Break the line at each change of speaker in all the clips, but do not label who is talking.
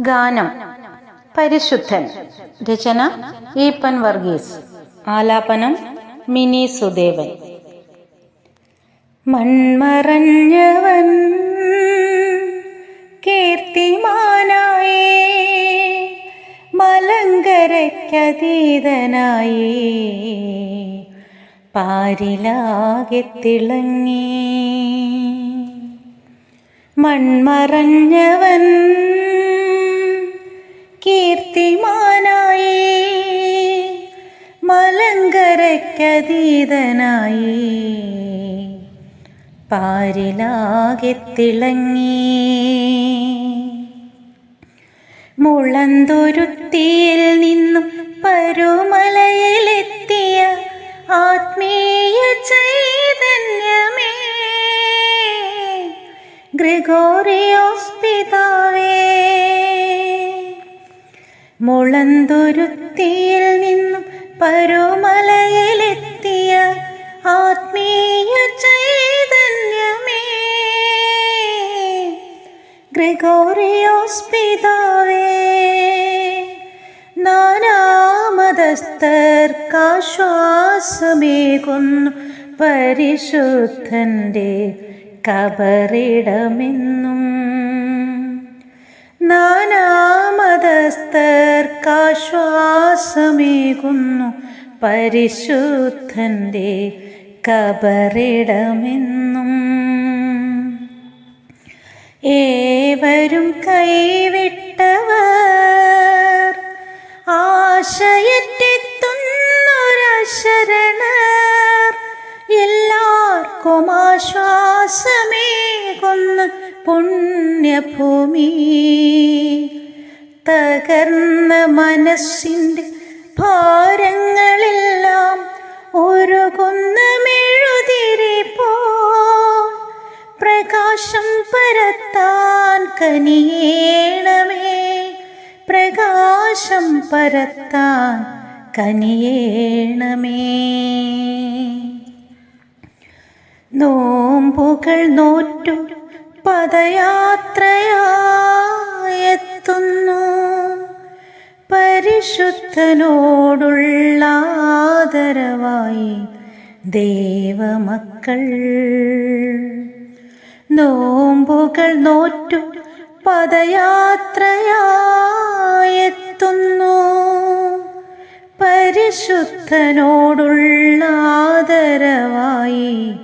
ഗാനം. പരിശുദ്ധൻ. രചന ഈപ്പൻ വർഗീസ്. ആലാപനം മിനി സുദേവൻ. മൺമറഞ്ഞവൻ കീർത്തിമാനായി മലങ്കരയ്ക്കതീതനായി പാരിലാകെ തിളങ്ങി. മൺമറഞ്ഞവൻ കീർത്തിമാനായി മലങ്കരയ്ക്കതീതനായി പാരിലാകെ തിളങ്ങി. മുളന്തുരുത്തിയിൽ നിന്നും പരുമലയിലെത്തിയ ആത്മീയ ചൈതന്യമേ ഗ്രിഗോറിയോസ് പിതാവേ. മുളന്തുരുത്തിയിൽ നിന്നും പരുമലയിലെത്തിയ ആത്മീയ ചൈതന്യമേ. ഗ്രിഗോറിയോസ് പിതാവേ നാനാമതസ്ഥർക്കാശ്വാസമേകുന്നു പരിശുദ്ധന്റെ കബറിടമെന്നും. നാനാമതസ്ഥർക്കാശ്വാസമേകുന്നു പരിശുദ്ധന്റെ കബറിടമെന്നും. ഏവരും കൈവിട്ടവർ ആശയത്തെത്തുന്നൊരശരണർ. എല്ലാവർക്കും ആശ്വാസമേകുന്നു പുണ്യഭൂമി. തകർന്ന മനസ്സിന്റെ ഭാരങ്ങളെല്ലാം ഉരുകുന്ന മെഴുതിരി പോ പ്രകാശം പരത്താൻ കനിയേണമേ. പ്രകാശം പരത്താൻ കനിയേണമേ. നോമ്പുകൾ നോറ്റു പദയാത്രയായെത്തുന്നു പരിശുദ്ധനോടുള്ള ആദരവായി ദേവമക്കൾ. നോമ്പുകൾ നോറ്റു പദയാത്രയായെത്തുന്നു. പരിശുദ്ധനോടുള്ള ആദരവായി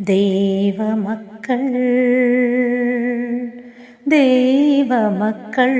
ദൈവമക്കൾ. ദൈവമക്കൾ.